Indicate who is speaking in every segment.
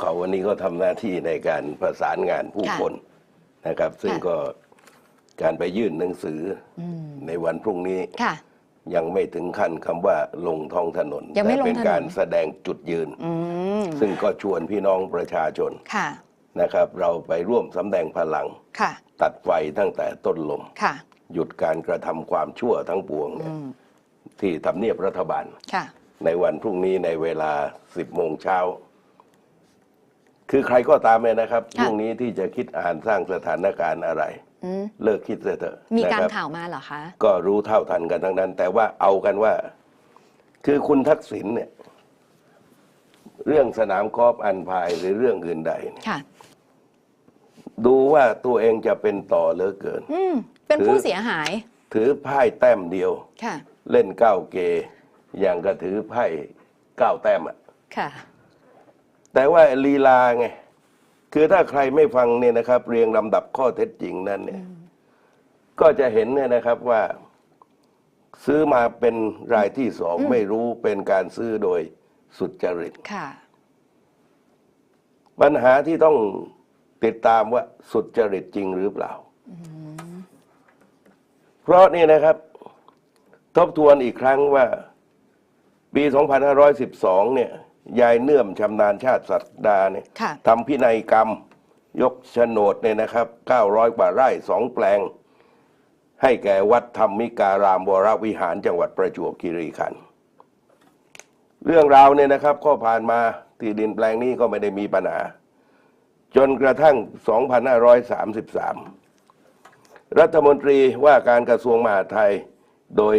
Speaker 1: เขาวันนี้ก็ทำหน้าที่ในการประสานงานผู้
Speaker 2: ค่ะ
Speaker 1: คนนะครับ ซึ่ง
Speaker 2: ค่ะ
Speaker 1: ก็การไปยื่นหนังสืออ
Speaker 2: อืม
Speaker 1: ในวันพรุ่งนี้
Speaker 2: ค่ะ
Speaker 1: ยังไม่ถึงขั้นคำว่าลงท้องถนน
Speaker 2: ยังไม่
Speaker 1: แต่
Speaker 2: ลง
Speaker 1: เป็น
Speaker 2: ถนน
Speaker 1: การแสดงจุดยืน
Speaker 2: อืม
Speaker 1: ซึ่งก็ชวนพี่น้องประชาชน
Speaker 2: ค่ะ
Speaker 1: นะครับ เราไปร่วมสำแดงพลัง
Speaker 2: ค่ะ
Speaker 1: ตัดไฟตั้งแต่ต้นลม
Speaker 2: ค่ะ
Speaker 1: หยุดการกระทำความชั่วทั้งปวงเนี่ย
Speaker 2: อืม
Speaker 1: ที่ทำเนียบรัฐบาล
Speaker 2: ค่ะ
Speaker 1: ในวันพรุ่งนี้ในเวลา 10โมงเช้า คือใครก็ตามเลยนะครับพ
Speaker 2: ค่ะ
Speaker 1: รุ่งนี้ที่จะคิดอ่านสร้างสถานการณ์อะไร
Speaker 2: อืม
Speaker 1: เลิกคิดเสียเถอะ
Speaker 2: มีการ
Speaker 1: นะคบ
Speaker 2: ข่าวมาเหรอคะ
Speaker 1: ก็รู้เท่าทันกันทั้งนั้น แต่ว่าเอากันว่า คือคุณทักษิณเนี่ย เรื่องสนามกอล์ฟอันพายหรือเรื่องอื่นใดเนี่ย
Speaker 2: ค่ะ
Speaker 1: ดูว่าตัวเองจะเป็นต่อเหลือเกิน
Speaker 2: อืม เป็น
Speaker 1: ถือ
Speaker 2: ผู้เสียหาย
Speaker 1: ถือไพ่แต้มเดียว
Speaker 2: ค่ะ
Speaker 1: เล่นเก้าเกอย่างก็ถือไพ่เก้าแต้มอะ
Speaker 2: ค่ะ
Speaker 1: แต่ว่าลีลาไง คือถ้าใครไม่ฟังเนี่ยนะครับ เรียงลำดับข้อเท็จจริงนั้นเนี่ย ก็จะเห็นเนี่ยนะครับว่า ซื้อมาเป็นรายที่สองไม่รู้เป็นการซื้อโดยสุจริต
Speaker 2: ค่ะ
Speaker 1: ปัญหาที่ต้องติดตามว่าสุจริตจริงหรือเปล่า เพราะนี่นะครับ ทบทวนอีกครั้งว่า ปี 2512 เนี่ย ยายเนื่อมชำนาญชาติสัตดาเนี่ย
Speaker 2: ค่ะ
Speaker 1: ทำพินัยกรรม ยกโฉนดเนี่ยนะครับ 900 กว่าไร่สองแปลง ให้แก่วัดธรรมิการามวรวิหารจังหวัดประจวบคีรีขันธ์เรื่องราวเนี่ยนะครับก็ผ่านมาที่ดินแปลงนี้ก็ไม่ได้มีปัญหา จนกระทั่ง 2533 รัฐมนตรีว่าการกระทรวงมหาดไทย โดย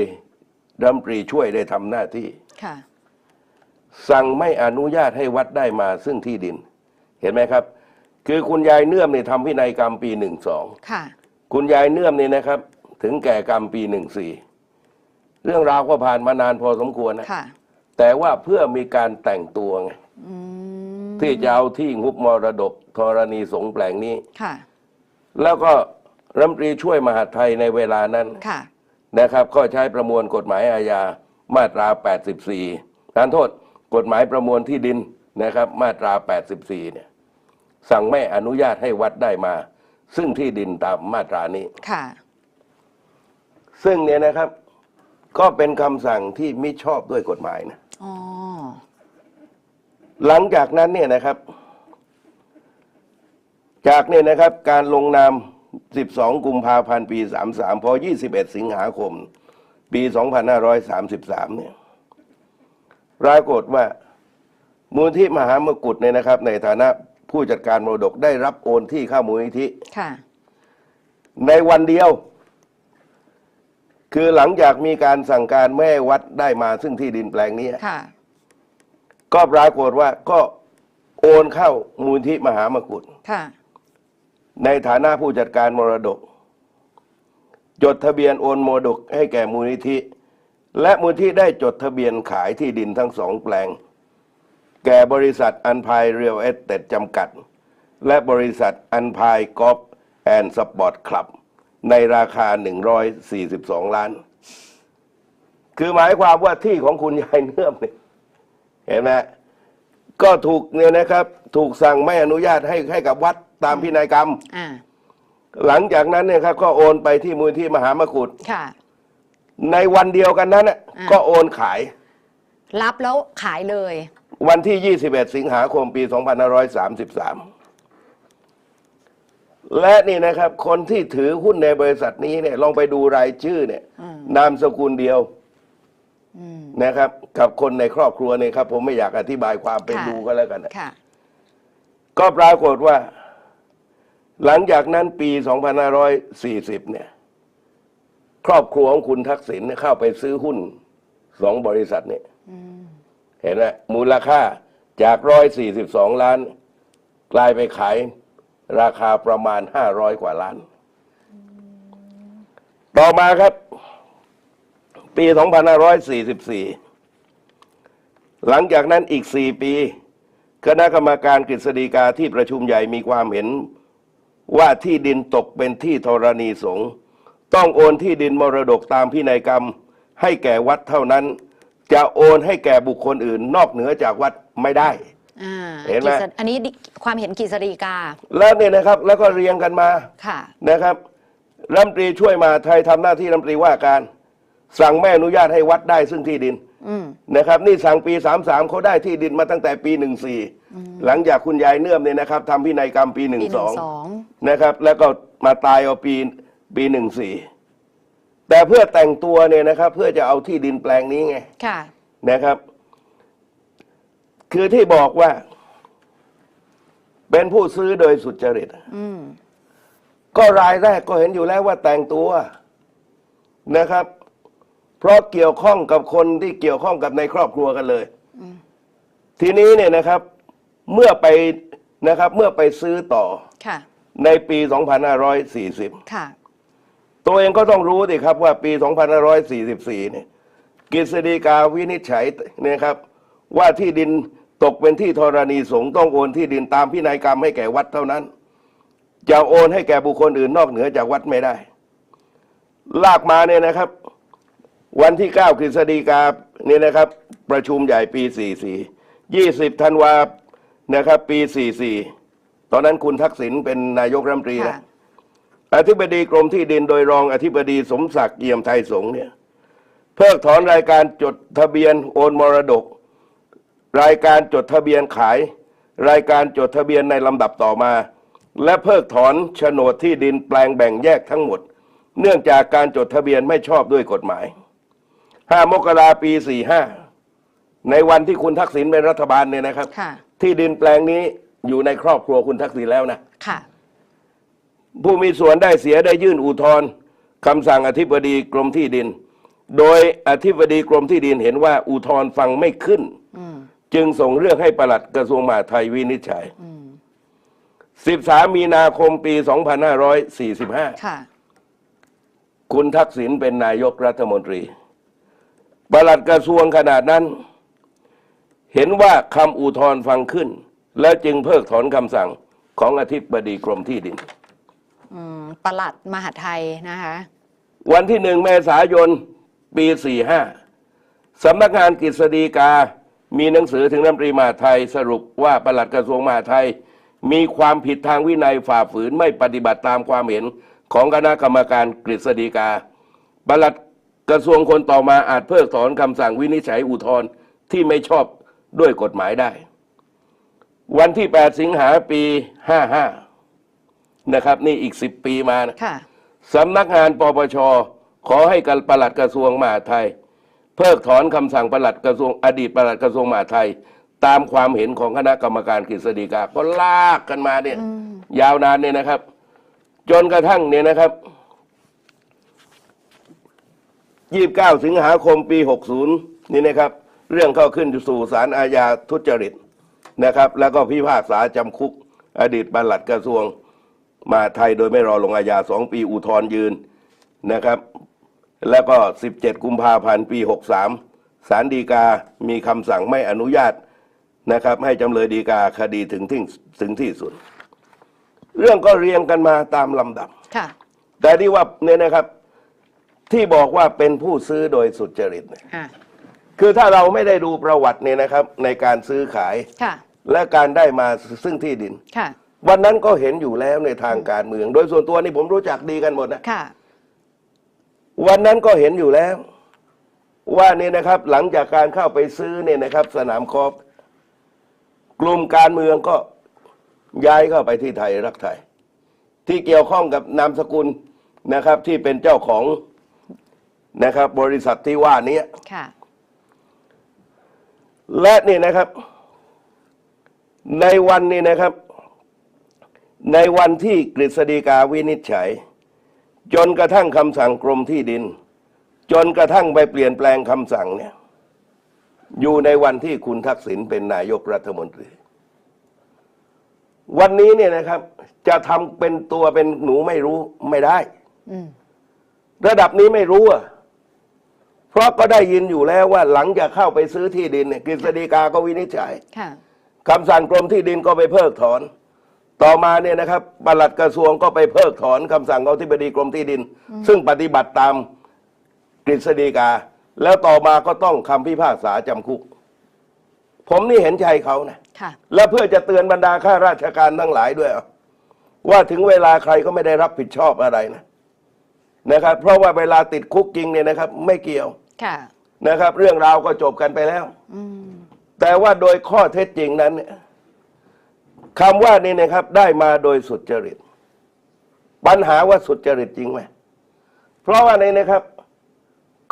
Speaker 1: รัฐมนตรีช่วยได้ทำหน้าที่
Speaker 2: ค่ะ
Speaker 1: สั่งไม่อนุญาตให้วัดได้มาซึ่งที่ดิน เห็นไหมครับ คือคุณยายเนื่อมเนี่ยทำพินัยกรรมปีหนึ่งสอง
Speaker 2: ค่ะ
Speaker 1: คุณยายเนื่อมเนี่ยนะครับ ถึงแก่กรรมปีหนึ่งสี่เรื่องราวก็ผ่านมานานพอสมควรนะ
Speaker 2: ค่ะ
Speaker 1: แต่ว่าเพื่อมีการแต่งตัวไง
Speaker 2: อืม
Speaker 1: ที่จะเอาที่งุบมรดกธรณีสงฆ์แปลงนี้
Speaker 2: ค่ะ
Speaker 1: แล้วก็รัฐมนตรีช่วยมหาดไทยในเวลานั้น
Speaker 2: ค่ะ
Speaker 1: นะครับก็ใช้ประมวลกฎหมายอาญามาตรา 84ทานโทษ กฎหมายประมวลที่ดินนะครับ มาตรา 84 เนี่ย สั่งไม่อนุญาตให้วัดได้มา ซึ่งที่ดินตามมาตรานี้
Speaker 2: ค่ะ
Speaker 1: ซึ่งเนี่ยนะครับ ก็เป็นคำสั่งที่มิชอบด้วยกฎหมายนะ
Speaker 2: อ๋อ
Speaker 1: หลังจากนั้นเนี่ยนะครับ จากเนี่ยนะครับ การลงนาม 12 กุมภาพันธ์ปี 33 พอ 21 สิงหาคม ปี 2533 เนี่ย ปรากฏว่ามูลที่มหามกุฏเนี่ยนะครับ ในฐานะผู้จัดการมรดกได้รับโอนที่เข้ามูลนิธิ
Speaker 2: ค่ะ
Speaker 1: ในวันเดียว คือหลังจากมีการสั่งการไม่ให้วัดได้มาซึ่งที่ดินแปลงนี้
Speaker 2: ค่ะ
Speaker 1: ก็ปรากฏว่าก็โอนเข้ามูลที่มหามกุฏ
Speaker 2: ค่ะ
Speaker 1: ในฐานะผู้จัดการมรดก จดทะเบียนโอนมรดกให้แก่มูลนิธิ และมูลที่ได้จดทะเบียนขายที่ดินทั้งสองแปลง แก่บริษัทอันพายเรียลเอสเตดจำกัด และบริษัทอันพายกอล์ฟแอนด์สปอร์ตคลับ ในราคา 142 ล้าน คือหมายความว่าที่ของคุณยายเนื่อมเนี่ยเห็นไหมก็ถูกเนี่ยนะครับ ถูกสั่งไม่อนุญาตให้ให้กับวัดตามพินัยกรรม
Speaker 2: อ่า
Speaker 1: หลังจากนั้นเนี่ยครับก็โอนไปที่มูลที่มหามกุฏ
Speaker 2: ค่ะ
Speaker 1: ในวันเดียวกันนั้นน่ะ
Speaker 2: อ่า
Speaker 1: ก็โอนขาย
Speaker 2: รับแล้วขายเลย
Speaker 1: วันที่ 21 สิงหาคมปี 2533 และนี่นะครับ คนที่ถือหุ้นในบริษัทนี้เนี่ยลองไปดูรายชื่อเนี่ย
Speaker 2: อืม
Speaker 1: นามสกุลเดียว
Speaker 2: อืม
Speaker 1: นะครับ กับคนในครอบครัวเนี่ยครับ ผมไม่อยากอธิบายความเป็น
Speaker 2: ค่ะ
Speaker 1: ดูก็แล้วกันนะ
Speaker 2: ค่ะ
Speaker 1: ก็ปรากฏว่า หลังจากนั้นปี 2540 เนี่ย ครอบครัวของคุณทักษิณเนี่ยเข้าไปซื้อหุ้นสองบริษัทเนี่ยเห็นไหมมูลค่าจาก142ล้าน กลายไปขายราคาประมาณ500กว่าล้าน ต่อมาครับ ปี2544หลังจากนั้นอีก4ปี คณะกรรมการกฤษฎีกาที่ประชุมใหญ่มีความเห็นว่าที่ดินตกเป็นที่ธรณีสงฆ์ ต้องโอนที่ดินมรดกตามพินัยกรรม ให้แก่วัดเท่านั้น จะโอนให้แก่บุคคลอื่น นอกเหนือจากวัดไม่ได้
Speaker 2: อ่า
Speaker 1: เห็นไหม
Speaker 2: กฤษอันนี้ดิความเห็นกฤษฎีกา
Speaker 1: แล้วเนี่ยนะครับแล้วก็เรียงกันมา
Speaker 2: ค่ะ
Speaker 1: นะครับรัฐมนตรีช่วยมหาดไทยทำหน้าที่รัฐมนตรีว่าการ สั่งไม่อนุญาตให้วัดได้ซึ่งที่ดิน
Speaker 2: อืม
Speaker 1: นะครับ นี่สั่งปี 33เขาได้ที่ดินมาตั้งแต่ปี 14 หลังจากคุณยายเนื่อมเนี่ยนะครับทำพินัยกรรมปี
Speaker 2: ปีหนึ่งสอง
Speaker 1: 12 นะครับ แล้วก็มาตายเอาปี ปี14แต่เพื่อแต่งตัวเนี่ยนะครับ เพื่อจะเอาที่ดินแปลงนี้ไง
Speaker 2: ค่ะ
Speaker 1: นะครับ คือที่บอกว่า เป็นผู้ซื้อโดยสุจริต
Speaker 2: อืม
Speaker 1: ก็รายแรกก็เห็นอยู่แล้วว่าแต่งตัวนะครับ เพราะเกี่ยวข้องกับคนที่เกี่ยวข้องกับในครอบครัวกันเลยทีนี้เนี่ยนะครับ เมื่อไปนะครับ เมื่อไปซื้อต่อ
Speaker 2: ค่ะใน
Speaker 1: ในปี 2540
Speaker 2: ค่ะ
Speaker 1: ตัวเองก็ต้องรู้ดิครับว่าปี 2544 เนี่ยกฤษฎีกาวินิจฉัยเนี่ยครับ ว่าที่ดินตกเป็นที่ธรณีสงฆ์ต้องโอนที่ดินตามพินัยกรรมให้แก่วัดเท่านั้น จะโอนให้แก่บุคคลอื่นนอกเหนือจากวัดไม่ได้ ลากมาเนี่ยนะครับ วันที่ 9กฤษฎีกาเนี่ยนะครับ ประชุมใหญ่ปี 44 20ธันวานะครับ ปี 44 ตอนนั้นคุณทักษิณเป็นนายกรัฐมนตรีนะ
Speaker 2: ค่ะ
Speaker 1: อธิบดีกรมที่ดินโดยรองอธิบดีสมศักดิ์เอี่ยมไทยสงฆ์เนี่ยเพิกถอนรายการจดทะเบียนโอนมรดก รายการจดทะเบียนขาย รายการจดทะเบียนในลำดับต่อมา และเพิกถอนโฉนดที่ดินแปลงแบ่งแยกทั้งหมด เนื่องจากการจดทะเบียนไม่ชอบด้วยกฎหมาย 5 มกราปี 45 ในวันที่คุณทักษิณเป็นรัฐบาลเนี่ยนะครับ
Speaker 2: ค่ะ
Speaker 1: ที่ดินแปลงนี้อยู่ในครอบครัวคุณทักษิณแล้วนะ
Speaker 2: ค่ะ
Speaker 1: ผู้มีส่วนได้เสียได้ยื่นอุทธรณ์คำสั่งอธิบดีกรมที่ดิน โดยอธิบดีกรมที่ดินเห็นว่าอุทธรณ์ฟังไม่ขึ้น
Speaker 2: อืม
Speaker 1: จึงส่งเรื่องให้ปลัดกระทรวงมหาดไทยวินิจฉัย
Speaker 2: อืม
Speaker 1: 13 มีนาคมปี 2545
Speaker 2: ค่ะ
Speaker 1: คุณทักษิณเป็นนายกรัฐมนตรี ปลัดกระทรวงขนาดนั้น เห็นว่าคำอุทธรณ์ฟังขึ้น และจึงเพิกถอนคำสั่งของอธิบดีกรมที่ดิน
Speaker 2: อืม ปลัดมหาไทยนะคะ
Speaker 1: วันที่หนึ่งเมษายน ปี45สำนักงานกฤษฎีกา มีหนังสือถึงรัฐมนตรีมหาไทยสรุปว่าปลัดกระทรวงมหาไทย มีความผิดทางวินัยฝ่าฝืนไม่ปฏิบัติตามความเห็นของคณะกรรมการกฤษฎีกาปลัดกระทรวงคนต่อมาอาจเพิกถอนคำสั่งวินิจฉัยอุทธรณ์ที่ไม่ชอบด้วยกฎหมายได้ วันที่ 8 สิงหาปี 55 นะครับ นี่อีก10ปีมานะ
Speaker 2: ค่ะ
Speaker 1: สำนักงานปปชขอให้กับปลัดกระทรวงมหาดไทย เพิกถอนคำสั่งปลัดกระทรวงอดีตปลัดกระทรวงมหาดไทย ตามความเห็นของคณะกรรมการกฤษฎีกาก็ลากกันมาเนี่ย ยาวนานเนี่ยนะครับ จนกระทั่งเนี่ยนะครับ29สิงหาคมปี60นี่นะครับ เรื่องเข้าขึ้นสู่ศาลอาญาทุจริตนะครับ แล้วก็พิพากษาจำคุก อดีตปลัดกระทรวง มหาดไทยโดยไม่รอลงอาญาสองปีอุทธรณ์ยืนนะครับ แล้วก็ 17 กุมภาพันธ์ปี 63ศาลฎีกา มีคำสั่งไม่อนุญาตนะครับ ให้จำเลยฎีกาคดีถึงที่ถึงที่สุด เรื่องก็เรียงกันมาตามลำดับ
Speaker 2: ค่ะ
Speaker 1: แต่ที่ว่าเนี่ยนะครับที่บอกว่าเป็นผู้ซื้อโดยสุจริตเนี่ย
Speaker 2: อะ
Speaker 1: คือถ้าเราไม่ได้ดูประวัติเนี่ยนะครับ ในการซื้อขาย
Speaker 2: ค่ะ
Speaker 1: และการได้มาซึ่งที่ดิน
Speaker 2: ค่ะ
Speaker 1: วันนั้นก็เห็นอยู่แล้วในทางการเมือง โดยส่วนตัวนี่ผมรู้จักดีกันหมดนะ
Speaker 2: ค่ะ
Speaker 1: วันนั้นก็เห็นอยู่แล้ว ว่าเนี่ยนะครับ หลังจากการเข้าไปซื้อเนี่ยนะครับ สนามกอล์ฟกลุ่มการเมืองก็ย้ายเข้าไปที่ไทยรักไทย ที่เกี่ยวข้องกับนามสกุลนะครับ ที่เป็นเจ้าของนะครับ บริษัทที่ว่านี้
Speaker 2: ค่ะ
Speaker 1: และนี่นะครับ ในวันนี้นะครับ ในวันที่กฤษฎีกาวินิจฉัย จนกระทั่งคำสั่งกรมที่ดิน จนกระทั่งไปเปลี่ยนแปลงคำสั่งเนี่ยอยู่ในวันที่คุณทักษิณเป็นนายกรัฐมนตรี วันนี้เนี่ยนะครับ จะทำเป็นตัวเป็นหนูไม่รู้ไม่ได้
Speaker 2: อืม
Speaker 1: ระดับนี้ไม่รู้อะเพราะก็ได้ยินอยู่แล้วว่าหลังจากเข้าไปซื้อที่ดินเนี่ยกฤษฎีกาก็วินิจฉัย
Speaker 2: ค่ะ
Speaker 1: คำสั่งกรมที่ดินก็ไปเพิกถอน ต่อมาเนี่ยนะครับปลัดกระทรวงก็ไปเพิกถอนคำสั่งของที่บดีกรมที่ดิน ซึ่งปฏิบัติตามกฤษฎีกา แล้วต่อมาก็ต้องคำพิพากษาจำคุก ผมนี่เห็นใจเขานะ
Speaker 2: ค่ะ
Speaker 1: และเพื่อจะเตือนบรรดาข้าราชการทั้งหลายด้วย ว่าถึงเวลาใครก็ไม่ได้รับผิดชอบอะไรนะนะครับ เพราะว่าเวลาติดคุกจริงเนี่ยนะครับ ไม่เกี่ยว
Speaker 2: ค่ะ
Speaker 1: นะครับ เรื่องราวก็จบกันไปแล้ว
Speaker 2: อืม
Speaker 1: แต่ว่าโดยข้อเท็จจริงนั้นเนี่ย คำว่านี่นะครับได้มาโดยสุจริต ปัญหาว่าสุจริตจริงไหมเพราะว่าในนะครับ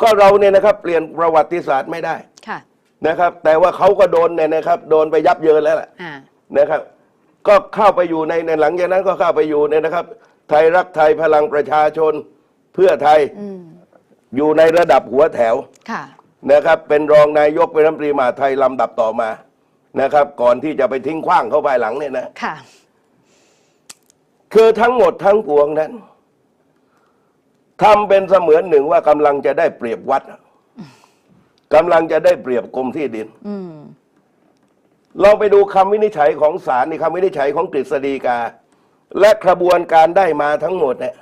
Speaker 1: ก็เราเนี่ยนะครับ เปลี่ยนประวัติศาสตร์ไม่ได้
Speaker 2: ค่ะ
Speaker 1: นะครับ แต่ว่าเขาก็โดนเนี่ยนะครับ โดนไปยับเยินแล้วแหละ
Speaker 2: อ่า
Speaker 1: นะครับ ก็เข้าไปอยู่ในในหลังจากนั้นก็เข้าไปอยู่เนี่ยนะครับ ไทยรักไทยพลังประชาชนเพื่อไทย
Speaker 2: อืม
Speaker 1: อยู่ในระดับหัวแถว
Speaker 2: ค่ะ
Speaker 1: นะครับ เป็นรองนายกเป็นรัฐมนตรีมหาดไทยลำดับต่อมา นะครับ ก่อนที่จะไปทิ้งขว้างเข้าไปหลังเนี่ยนะ
Speaker 2: ค่ะ
Speaker 1: คือทั้งหมดทั้งปวงนั้นทำเป็นเสมือนหนึ่งว่ากำลังจะได้เปรียบวัดกำลังจะได้เปรียบกรมที่ดิน
Speaker 2: อืม
Speaker 1: เราไปดูคำวินิจฉัยของศาลในคำวินิจฉัยของกฤษฎีกา และกระบวนการได้มาทั้งหมดเนี่ย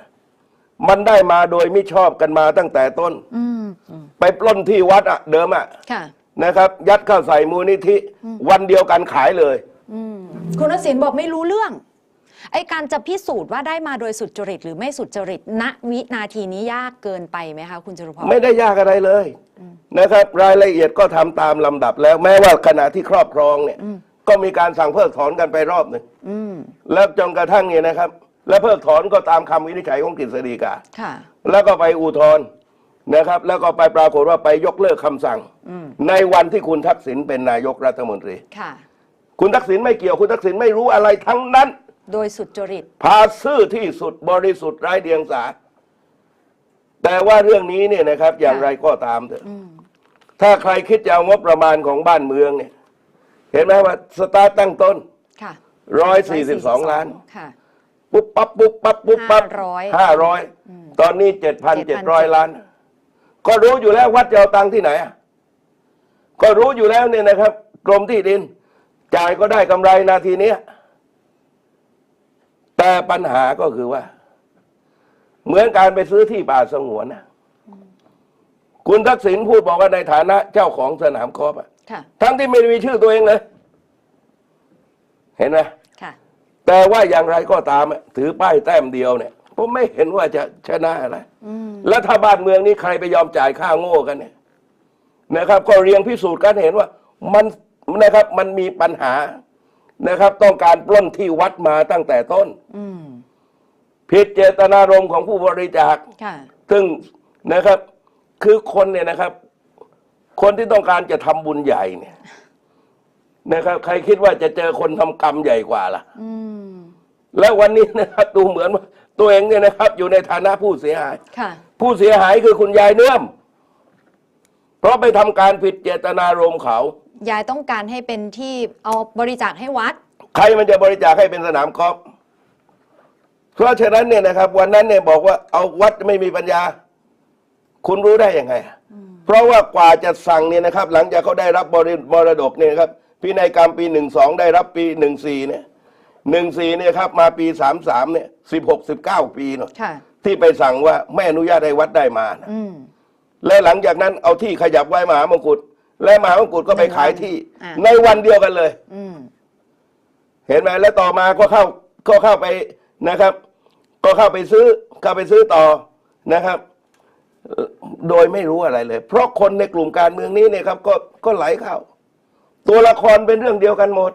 Speaker 1: มันได้มาโดยมิชอบกันมาตั้งแต่ต้น
Speaker 2: อืมอืม
Speaker 1: ไปปล้นที่วัดอะเดิมอะ
Speaker 2: ค่ะ
Speaker 1: นะครับ ยัดเข้าใส่มูลนิธิ วันเดียวกันขายเลย
Speaker 2: อืมคุณทักษิณบอกไม่รู้เรื่อง ไอ้การจะพิสูจน์ว่าได้มาโดยสุจริตหรือไม่สุจริตณวินาทีนี้ยากเกินไปไหมคะคุณจรุพร
Speaker 1: ไม่ได้ยากอะไรเลยนะครับ รายละเอียดก็ทำตามลำดับแล้วแม้ว่าขณะที่ครอบครองเนี่ย ก็มีการสั่งเพิกถอนกันไปรอบหนึ่ง
Speaker 2: อืม
Speaker 1: แล้วจนกระทั่งเนี่ยนะครับ และเพิกถอนก็ตามคำวินิจฉัยของกฤษฎีกา
Speaker 2: ค่ะ
Speaker 1: แล้วก็ไปอุทธรณ์ นะครับ แล้วก็ไปปรากฏว่าไปยกเลิกคำสั่ง
Speaker 2: อืม
Speaker 1: ในวันที่คุณทักษิณเป็นนายกรัฐมนตรี
Speaker 2: ค่ะ
Speaker 1: คุณทักษิณไม่เกี่ยวคุณทักษิณไม่รู้อะไรทั้งนั้น
Speaker 2: โดยสุจริต
Speaker 1: พาซื่อที่สุดบริสุทธิ์ไร้เดียงสา แต่ว่าเรื่องนี้เนี่ยนะครับ อย่างไรก็ตามเถอะ
Speaker 2: อืม
Speaker 1: ถ้าใครคิดจะเอางบประมาณของบ้านเมืองเนี่ย เห็นไหมว่าสตาร์ตตั้งต้น
Speaker 2: ค่ะ
Speaker 1: ร้อยสี่สิบสองล้าน
Speaker 2: ค่ะ
Speaker 1: ปุ๊บปั๊บปุ๊บปั๊บปุ๊บปั๊บ
Speaker 2: 500
Speaker 1: ห้าร้อยตอนนี้เจ็ดพันเจ็ดร้อยล้าน ก็รู้อยู่แล้ววัดจะเอาตังค์ที่ไหนอะก็รู้อยู่แล้วเนี่ยนะครับ กรมที่ดิน จ่ายก็ได้กำไรนาทีเนี้ยแต่ปัญหาก็คือว่า เหมือนการไปซื้อที่ป่าสงวนนะคุณทักษิณพูดบอกว่าในฐานะเจ้าของสนามกอล์ฟอะ
Speaker 2: ค่ะ
Speaker 1: ทั้งที่ไม่มีชื่อตัวเองเลย เห็นไหม
Speaker 2: ค่ะ
Speaker 1: แต่ว่าอย่างไรก็ตามอะถือป้ายแต้มเดียวเนี่ย ผมไม่เห็นว่าจะชนะอะไร
Speaker 2: อืม
Speaker 1: แล้วถ้าบ้านเมืองนี้ใครไปยอมจ่ายค่าโง่กันเนี่ยนะครับ ก็เรียงพิสูจน์กันเห็นว่ามันนะครับ มันมีปัญหานะครับ ต้องการปล้นที่วัดมาตั้งแต่ต้น
Speaker 2: อืม
Speaker 1: ผิดเจตนารมณ์ของผู้บริจาค
Speaker 2: ค่ะ
Speaker 1: ซึ่งนะครับ คือคนเนี่ยนะครับ คนที่ต้องการจะทำบุญใหญ่เนี่ยนะครับ ใครคิดว่าจะเจอคนทำกรรมใหญ่กว่าล่ะ
Speaker 2: อืม
Speaker 1: แล้ววันนี้นะครับ ดูเหมือนว่า ตัวเองเนี่ยนะครับ อยู่ในฐานะผู้เสียหาย
Speaker 2: ค่ะ
Speaker 1: ผู้เสียหายคือคุณยายเนื่อม เพราะไปทำการผิดเจตนารมณ์เขา
Speaker 2: ยายต้องการให้เป็นที่เอาบริจาคให้วัด
Speaker 1: ใครมันจะบริจาคให้เป็นสนามกอล์ฟเพราะฉะนั้นเนี่ยนะครับ วันนั้นเนี่ยบอกว่าเอาวัดไม่มีปัญญา คุณรู้ได้ยังไงเพราะว่ากว่าจะสั่งเนี่ยนะครับ หลังจากเขาได้รับบริมรดกเนี่ยนะครับพินัยกรรมปีหนึ่งสองได้รับปีหนึ่งสี่เนี่ย หนึ่งสี่เนี่ยครับมาปีสามสามเนี่ยสิบหกสิบเก้าปีเนาะ
Speaker 2: ค่ะ
Speaker 1: ที่ไปสั่งว่าไม่อนุญาตให้วัดได้มานะ
Speaker 2: อืม
Speaker 1: และหลังจากนั้นเอาที่ขยับไว้มหามงกุฎและมหามงกุฎก็ไปขายที่
Speaker 2: อ่า
Speaker 1: ในวันเดียวกันเลย
Speaker 2: อืม
Speaker 1: เห็นไหมแล้วต่อมาก็เข้าก็เข้าไปนะครับ ก็เข้าไปซื้อเข้าไปซื้อต่อนะครับเอ่อโดยไม่รู้อะไรเลย เพราะคนในกลุ่มการเมืองนี้เนี่ยครับ ก็ก็ไหลเข้า ตัวละครเป็นเรื่องเดียวกันหมด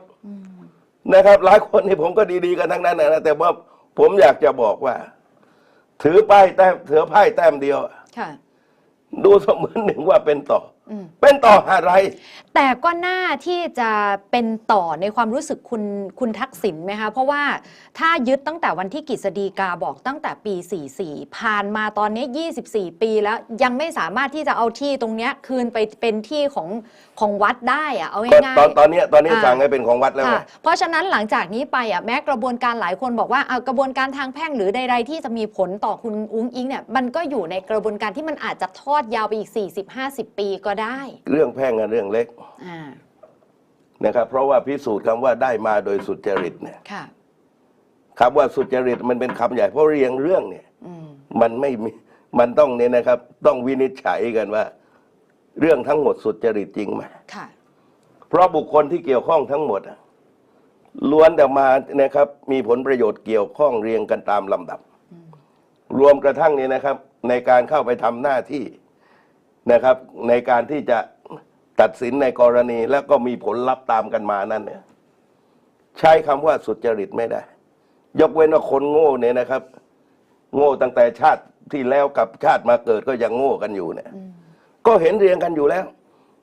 Speaker 1: นะครับ หลายคนนี่ผมก็ดีๆกันทั้งนั้นนะแต่ว่าผมอยากจะบอกว่า ถือป้ายแต้มถือไพ่แต้มเดียว
Speaker 2: ค่ะ
Speaker 1: ดูเสมือนหนึ่งว่าเป็นต่ออ
Speaker 2: ม
Speaker 1: เป็นต่ออะไร
Speaker 2: แต่ก็น่าที่จะเป็นต่อในความรู้สึกคุณคุณทักษิณไหมคะ เพราะว่าถ้ายึดตั้งแต่วันที่กฤษฎีกาบอกตั้งแต่ปี 44 ผ่านมาตอนนี้ 24 ปีแล้วยังไม่สามารถที่จะเอาที่ตรงเนี้ยคืนไปเป็นที่ของของวัดได้อะเอา
Speaker 1: ก็
Speaker 2: ง่าย
Speaker 1: ตอนตอนเนี้ยตอนนี้
Speaker 2: อ่า
Speaker 1: สั่งให้เป็นของวัดแล้วไง
Speaker 2: ค่ะเพราะฉะนั้นหลังจากนี้ไปอะแม้กระบวนการหลายคนบอกว่าเอากระบวนการทางแพ่งหรือใด ๆ ที่จะมีผลต่อคุณอุ้งอิงเนี่ยมันก็อยู่ในกระบวนการที่มันอาจจะทอดยาวไปอีก 40-50 ปีก็ได้
Speaker 1: เรื่องแพ่งกับเรื่องเล็ก
Speaker 2: อ่า
Speaker 1: นะครับ เพราะว่าพิสูจน์คำว่าได้มาโดยสุจริตเนี่ย
Speaker 2: ค่ะ
Speaker 1: คำว่าสุจริตมันเป็นคำใหญ่เพราะเรียงเรื่องเนี่ย
Speaker 2: อืม
Speaker 1: มันไม่มีมันต้องเนี่ยนะครับ ต้องวินิจฉัยกันว่า เรื่องทั้งหมดสุจริตจริงไหม
Speaker 2: ค่ะ
Speaker 1: เพราะบุคคลที่เกี่ยวข้องทั้งหมดอะล้วนแต่มานะครับ มีผลประโยชน์เกี่ยวข้องเรียงกันตามลำดับ รวมกระทั่งนี้นะครับ ในการเข้าไปทำหน้าที่นะครับ ในการที่จะ ตัดสินในกรณีแล้วก็มีผลลัพธ์ตามกันมานั่นเนี่ยใช้คำว่าสุจริตไม่ได้ ยกเว้นว่าคนโง่เนี่ยนะครับ โง่ตั้งแต่ชาติที่แล้วกับชาติมาเกิดก็ยังโง่กันอยู่เนี่ย ก็เห็นเรียงกันอยู่แล้ว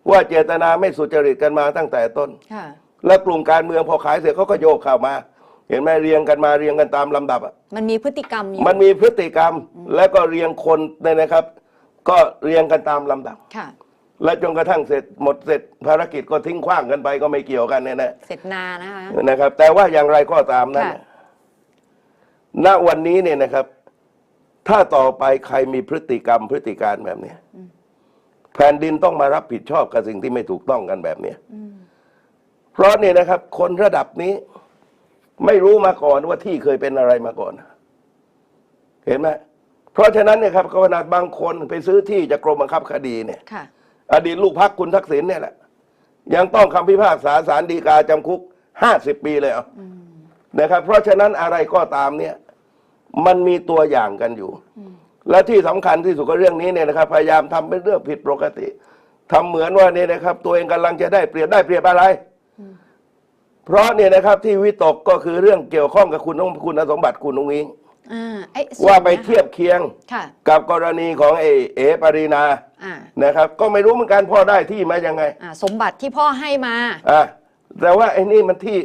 Speaker 1: ว่าเจตนาไม่สุจริตกันมาตั้งแต่ต้น
Speaker 2: ค่ะ
Speaker 1: แล้วกลุ่มการเมืองพอขายเสร็จเขาก็โยกเข้ามา เห็นไหมเรียงกันมาเรียงกันตามลำดับอะ
Speaker 2: มันมีพฤติกรรมอยู่
Speaker 1: มันมีพฤติกรรมแล้วก็เรียงคนเนี่ยนะครับ ก็เรียงกันตามลำดับ
Speaker 2: ค่ะ
Speaker 1: และจนกระทั่งเสร็จหมดเสร็จภารกิจก็ทิ้งขว้างกันไปก็ไม่เกี่ยวกันเนี่ยนะ
Speaker 2: เสร็จนานะคะ
Speaker 1: นะครับ แต่ว่าอย่างไรก็ตามนั้น
Speaker 2: ค่ะ
Speaker 1: น่ะ ณวันนี้เนี่ยนะครับ ถ้าต่อไปใครมีพฤติกรรมพฤติการแบบเนี้ยแผ่นดินต้องมารับผิดชอบกับสิ่งที่ไม่ถูกต้องกันแบบเนี้ยเพราะเนี่ยนะครับ คนระดับนี้ ไม่รู้มาก่อนว่าที่เคยเป็นอะไรมาก่อน เห็นไหมเพราะฉะนั้นเนี่ยครับขนาดบางคนไปซื้อที่จากกรมบังคับคดีเนี่ย
Speaker 2: ค่ะ
Speaker 1: อดีตลูกพักคุณทักษิณเนี่ยแหละ ยังต้องคำพิพากษาศาลฎีกาจำคุกห้าสิบปีเลยเอานะครับ เพราะฉะนั้นอะไรก็ตามเนี่ย มันมีตัวอย่างกันอยู่ และที่สำคัญที่สุดก็เรื่องนี้เนี่ยนะครับ พยายามทำเป็นเรื่องผิดปกติทำเหมือนว่าเนี่ยนะครับ ตัวเองกำลังจะได้เปรียบได้เปรียบอะไร เพราะเนี่ยนะครับที่วิตกก็คือเรื่องเกี่ยวข้องกับคุณต้องคุณสมบัติคุณนุ้งอิง
Speaker 2: อ่าไอ้ส่น
Speaker 1: ว่าไป
Speaker 2: นี้ยค่ะ
Speaker 1: เทียบเคียง
Speaker 2: ค่ะ
Speaker 1: กับกรณีของเอเอปรีนา
Speaker 2: อ่า
Speaker 1: นะครับ ก็ไม่รู้เหมือนกันพ่อได้ที่มายังไง
Speaker 2: อ่า สมบัติที่พ่อให้มา
Speaker 1: อะแต่ว่าไอ้นี่มันที่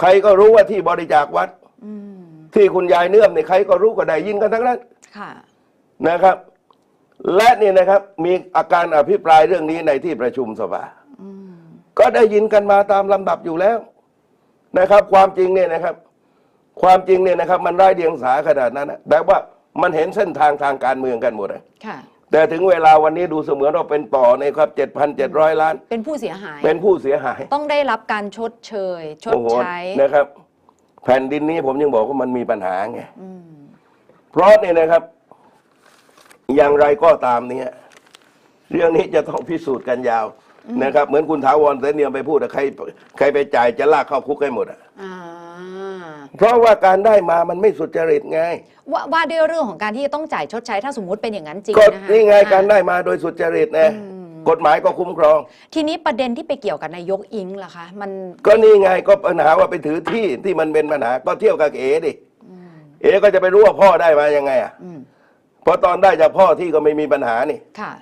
Speaker 1: ใครก็รู้ว่าที่บริจาควัด
Speaker 2: อืม
Speaker 1: ที่คุณยายเนื่อมเนี่ยใครก็รู้ก็ได้ยินกันทั้งนั้น
Speaker 2: ค่ะ
Speaker 1: นะครับ และนี่นะครับมีอาการอภิปรายเรื่องนี้ในที่ประชุมสภา
Speaker 2: อืม
Speaker 1: ก็ได้ยินกันมาตามลำดับอยู่แล้วนะครับ ความจริงเนี่ยนะครับ ความจริงเนี่ยนะครับมันไร้เดียงสาขนาดนั้นนะแต่ว่ามันเห็นเส้นทางทางการเมืองกันหมดเลย
Speaker 2: ค่ะ
Speaker 1: แต่ถึงเวลาวันนี้ดูเสมือนเราเป็นต่อในครับเจ็ดพันเจ็ดร้อยล้าน
Speaker 2: เป็นผู้เสียหาย
Speaker 1: เป็นผู้เสียหาย
Speaker 2: ต้องได้รับการชดเชย ชด
Speaker 1: โอ้โห
Speaker 2: ใช้
Speaker 1: นะครับ แผ่นดินนี้ผมยังบอกว่ามันมีปัญหาไง
Speaker 2: อืม
Speaker 1: เพราะเนี่ยนะครับ อย่างไรก็ตามเนี่ยเรื่องนี้จะต้องพิสูจน์กันยาวนะครับ เหมือนคุณถาวรเสนเนียมไปพูดอะใคร ใครไปจ่ายจะลากเข้าคุกให้หมดอะ
Speaker 2: อ่า
Speaker 1: เพราะว่าการได้มามันไม่สุจริตไง
Speaker 2: ว่าว่าด้วยเรื่องของการที่จะต้องจ่ายชดใช้ถ้าสมมุติเป็นอย่างนั้นจริง
Speaker 1: ก็
Speaker 2: นะคะ
Speaker 1: นี่ไง
Speaker 2: อ่
Speaker 1: การได้มาโดยสุจริตนะ
Speaker 2: อืม
Speaker 1: กฎหมายก็คุ้มครอง
Speaker 2: ทีนี้ประเด็นที่ไปเกี่ยวกับนายกอิงล่ะคะ มัน
Speaker 1: ก็นี่ไงก็ปัญหาว่าไปถือที่ที่มันเป็นปัญหาก็เที่ยวกับเอ๋ดิเอ๋ก็จะไปรู้ว่าพ่อได้มายังไงอะ
Speaker 2: อืม
Speaker 1: เพราะตอนได้จากพ่อที่ก็ไม่มีปัญหานี่
Speaker 2: ค่ะ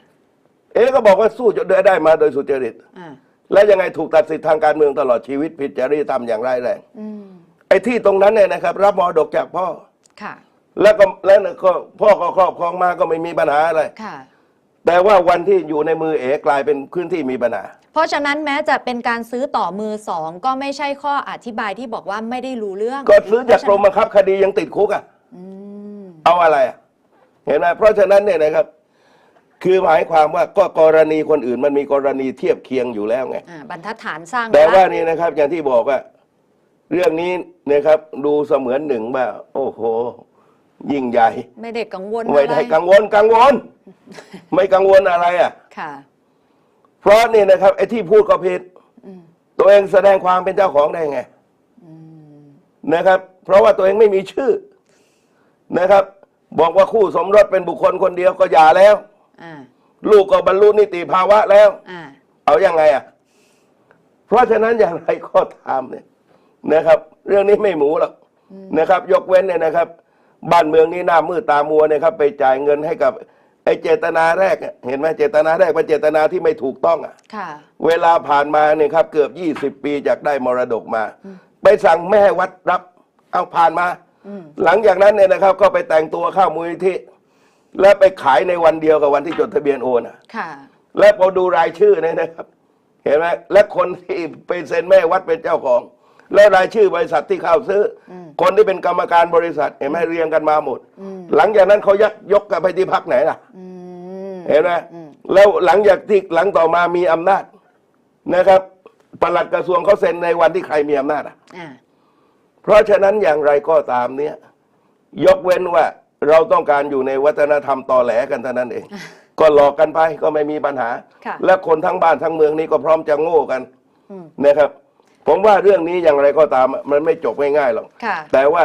Speaker 1: เอ๋ก็บอกว่าสู้จนได้มาโดยสุจริต
Speaker 2: อ่า
Speaker 1: และยังไงถูกตัดสิทธิทางการเมืองตลอดชีวิตผิดจริยธรรมอย่างร้ายแรง
Speaker 2: อืม
Speaker 1: ไอ้ที่ตรงนั้นเนี่ยนะครับ รับมรดกจากพ่อ
Speaker 2: ค่ะ
Speaker 1: แล้วก็แล้วก็พ่อก็ครอบครองมาก็ไม่มีปัญหาอะไร
Speaker 2: ค่ะ
Speaker 1: แต่ว่าวันที่อยู่ในมือเอ๋กลายเป็นพื้นที่มีปัญหา
Speaker 2: เพราะฉะนั้นแม้จะเป็นการซื้อต่อมือสองก็ไม่ใช่ข้ออธิบายที่บอกว่าไม่ได้รู้เรื่อง
Speaker 1: ก็ซื้อจากกรมบังคับคดียังติดคุกอะ
Speaker 2: อืม
Speaker 1: เอาอะไรอะเห็นไหมเพราะฉะนั้นเนี่ยนะครับ คือหมายความว่าก็กรณีคนอื่นมันมีกรณีเทียบเคียงอยู่แล้วไง
Speaker 2: อ่าบรรทัดฐานสร้าง
Speaker 1: แต่ว่า
Speaker 2: ไล้
Speaker 1: นี่นะครับ อย่างที่บอกว่า เรื่องนี้ นะครับ ดูเสมือนหนึ่งว่าโอ้โห ยิ่งใหญ่
Speaker 2: ไม่ได้กังวล
Speaker 1: ไม่
Speaker 2: อะไร
Speaker 1: ได้กังวลกังวล ไม่กังวลอะไรอะ
Speaker 2: ค่ะ
Speaker 1: เพราะนี่นะครับไอ้ที่พูดก็ผิด
Speaker 2: อืม
Speaker 1: ตัวเองแสดงความเป็นเจ้าของได้ไง
Speaker 2: อืม
Speaker 1: นะครับ เพราะว่าตัวเองไม่มีชื่อนะครับ บอกว่าคู่สมรสเป็นบุคคลคนเดียวก็หย่าแล้ว
Speaker 2: อ่า
Speaker 1: ลูกก็บรรลุนิติภาวะแล้ว
Speaker 2: อ่า
Speaker 1: เอาอยัางไงอะ เพราะฉะนั้นอย่างไรก็ตามเนี่ย นะครับ เรื่องนี้ไม่หมูหรอกนะครับ ยกเว้นเนี่ยนะครับ บ้านเมืองนี้หน้ามืดตามัวนะครับ ไปจ่ายเงินให้กับไอ้เจตนาแรกอะเห็นไหมเจตนาแรกเป็นเจตนาที่ไม่ถูกต้องอะ
Speaker 2: ค่ะ
Speaker 1: เวลาผ่านมาเนี่ยครับ เกือบยี่สิบปีจากได้มรดกมา ไปสั่งไม่ให้วัดรับ เอาผ่านมา
Speaker 2: อืม
Speaker 1: หลังจากนั้นเนี่ยนะครับ ก็ไปแต่งตัวเข้ามูลนิธิ แล้วไปขายในวันเดียวกับวันที่จดทะเบียนโอนอะ
Speaker 2: ค่ะ
Speaker 1: และพอดูรายชื่อเนี่ยนะครับ เห็นไหมและคนที่เป็นเซ็นแม่วัดเป็นเจ้าของ และรายชื่อบริษัทที่เข้าซื้ออคนที่เป็นกรรมการบริษัทเห็นไหมเรียงกันมาหมด หลังจากนั้นเขายักยกกันไปที่พักไหนล่ะ
Speaker 2: อืม
Speaker 1: เห็นไหมแล้วหลังจากที่หลังต่อมามีอำนาจนะครับปลัดกระทรวงเขาเซ็นในวันที่ใครมีอำนาจอะ
Speaker 2: อ่า
Speaker 1: เพราะฉะนั้นอย่างไรก็ตามเนี่ย ยกเว้นว่าเราต้องการอยู่ในวัฒนธรรมตอแหลกันเท่านั้นเอง ก็หลอกกันไปก็ไม่มีปัญหา
Speaker 2: ค่ะ
Speaker 1: และคนทั้งบ้านทั้งเมืองนี้ก็พร้อมจะโง่กัน
Speaker 2: อืม
Speaker 1: นะครับ ผมว่าเรื่องนี้อย่างไรก็ตามมันไม่จบง่ายๆหรอก
Speaker 2: ค่ะ
Speaker 1: แต่ว่า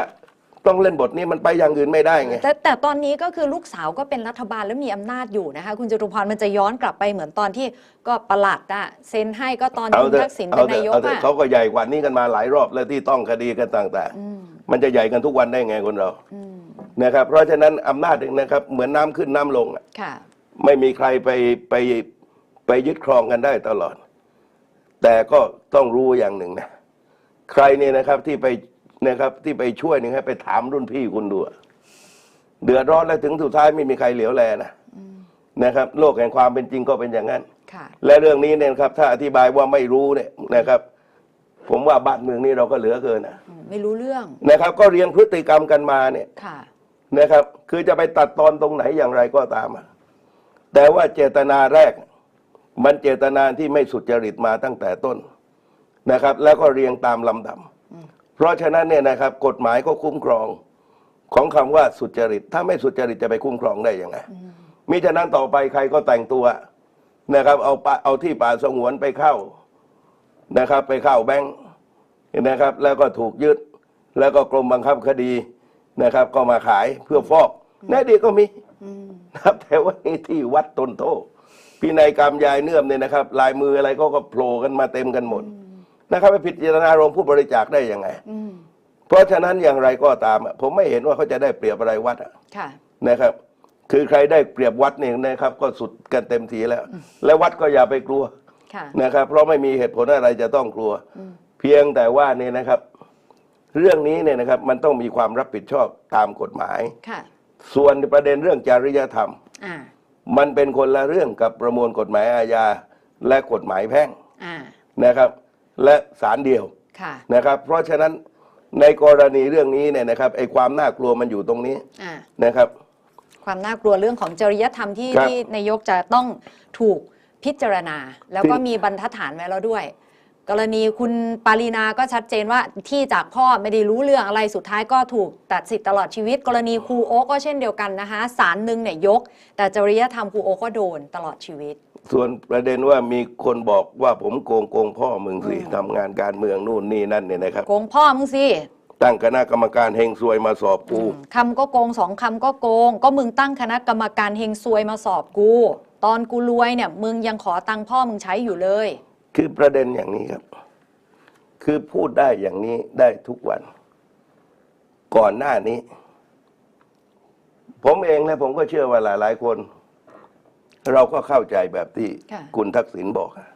Speaker 1: ต้องเล่นบทนี้มันไปอย่างอื่นไม่ได้ไง
Speaker 2: แต่แต่ตอนนี้ก็คือลูกสาวก็เป็นรัฐบาลแล้วมีอำนาจอยู่นะคะ คุณจตุพรมันจะย้อนกลับไปเหมือนตอนที่ก็ประหลัดอะเซ็นให้ก็ตอน
Speaker 1: เอา
Speaker 2: คุณ
Speaker 1: เถอะ
Speaker 2: ทักษิณ
Speaker 1: เอา
Speaker 2: เป็น
Speaker 1: เถ
Speaker 2: นา
Speaker 1: อะ
Speaker 2: ยก
Speaker 1: เอาเถอะ
Speaker 2: อะ
Speaker 1: เขาก็ใหญ่กว่านี้กันมาหลายรอบแล้วที่ต้องคดีกันต่าง
Speaker 2: อืม
Speaker 1: ๆ มันจะใหญ่กันทุกวันได้ไงคนเรา
Speaker 2: อืม
Speaker 1: นะครับ เพราะฉะนั้นอำนาจเนี่ยนะครับเหมือนน้ำขึ้นน้ำลงอะ
Speaker 2: ค่ะ
Speaker 1: ไม่มีใครไปไปไปยึดครองกันได้ตลอด แต่ก็ต้องรู้อย่างหนึ่งนะ ใครเนี่ยนะครับที่ไปนะครับที่ไปช่วยเนี่ยให้ไปถามรุ่นพี่คุณดูอะเดือดร้อนแล้วถึงสุดท้ายไม่มีใครเหลียวแลนะนะครับ โลกแห่งความเป็นจริงก็เป็นอย่างนั้น
Speaker 2: ค่ะ
Speaker 1: และเรื่องนี้เนี่ยนะครับ ถ้าอธิบายว่าไม่รู้เนี่ยนะครับ ผมว่าบ้านเมืองนี้เราก็เหลือเกินนะ
Speaker 2: อืมไม่รู้เรื่อง
Speaker 1: นะครับ ก็เรียงพฤติกรรมกันมาเนี่ย
Speaker 2: ค่ะ
Speaker 1: นะครับ คือจะไปตัดตอนตรงไหนอย่างไรก็ตามอะแต่ว่าเจตนาแรก มันเจตนาที่ไม่สุจริตมาตั้งแต่ต้นนะครับ แล้วก็เรียงตามลำดับ เพราะฉะนั้นเนี่ยนะครับกฎหมายก็คุ้มครองของคำว่าสุจริต ถ้าไม่สุจริตจะไปคุ้มครองได้ยังไงมิฉะนั้นต่อไปใครก็แต่งตัวนะครับเอาปะเอาที่ป่าสงวนไปเข้านะครับ ไปเข้าแบงค์นะครับ แล้วก็ถูกยึด แล้วก็กรมบังคับคดีนะครับ ก็มาขายเพื่อฟอกในอดีตก็มี
Speaker 2: อืม
Speaker 1: นะครับแต่ว่านี่ที่วัดตนโท พินัยกรรมยายเนื่อมเนี่ยนะครับ ลายมืออะไรก็ก็โผล่กันมาเต็มกันหมดนะครับไปผิดเจตนารมณ์ผู้บริจาคได้ยังไง
Speaker 2: อืม
Speaker 1: เพราะฉะนั้นอย่างไรก็ตามอะผมไม่เห็นว่าเขาจะได้เปรียบอะไรวัดอะ
Speaker 2: ค่ะ
Speaker 1: นะครับ คือใครได้เปรียบวัดเนี่ยนะครับ ก็สุดกันเต็มทีแล้ว และวัดก็อย่าไปกลัว
Speaker 2: ค่ะ
Speaker 1: นะครับ เพราะไม่มีเหตุผลอะไรจะต้องกลัว เพียงแต่ว่าเนี่ยนะครับ เรื่องนี้เนี่ยนะครับ มันต้องมีความรับผิดชอบตามกฎหมาย
Speaker 2: ค่ะ
Speaker 1: ส่วนประเด็นเรื่องจริยธรรม
Speaker 2: อ่า
Speaker 1: มันเป็นคนละเรื่องกับประมวลกฎหมายอาญาและกฎหมายแพ่ง
Speaker 2: อ่า
Speaker 1: นะครับ และศาลเดียว
Speaker 2: ค่ะ
Speaker 1: นะครับ เพราะฉะนั้นในกรณีเรื่องนี้เนี่ยนะครับไอ้ความน่ากลัวมันอยู่ตรงนี้
Speaker 2: อ่า
Speaker 1: นะครับ
Speaker 2: ความน่ากลัวเรื่องของจริยธรรมที่
Speaker 1: ครับ
Speaker 2: ที่นายกจะต้องถูกพิจารณา แล้วก็
Speaker 1: คือ
Speaker 2: มีบรรทัดฐานไว้แล้วด้วย กรณีคุณปารีนาก็ชัดเจนว่าที่จากพ่อไม่ได้รู้เรื่องอะไรสุดท้ายก็ถูกตัดสิทธิ์ตลอดชีวิต กรณีครูโอ๊กก็เช่นเดียวกันนะคะศาลหนึ่งเนี่ยยก แต่จริยธรรมครูโอ๊กก็โดนตลอดชีวิต
Speaker 1: ส่วนประเด็นว่ามีคนบอกว่าผมโกงโกงพ่อมึงสิทำงานการเมืองนู่นนี่นั่นเนี่ยนะครับ
Speaker 2: โกงพ่อมึงสิ
Speaker 1: ตั้งคณะกรรมการเฮงซวยมาสอบกู
Speaker 2: คำก็โกงสองคำก็โกง ก็มึงตั้งคณะกรรมการเฮงซวยมาสอบกู ตอนกูรวยเนี่ยมึงยังขอตังค์พ่อมึงใช้อยู่เลย
Speaker 1: คือประเด็นอย่างนี้ครับ คือพูดได้อย่างนี้ได้ทุกวัน ก่อนหน้านี้ ผมเองและผมก็เชื่อว่าหลายๆคน เราก็เข้าใจแบบที่
Speaker 2: ค่ะ
Speaker 1: คุณทักษิณบอกอะ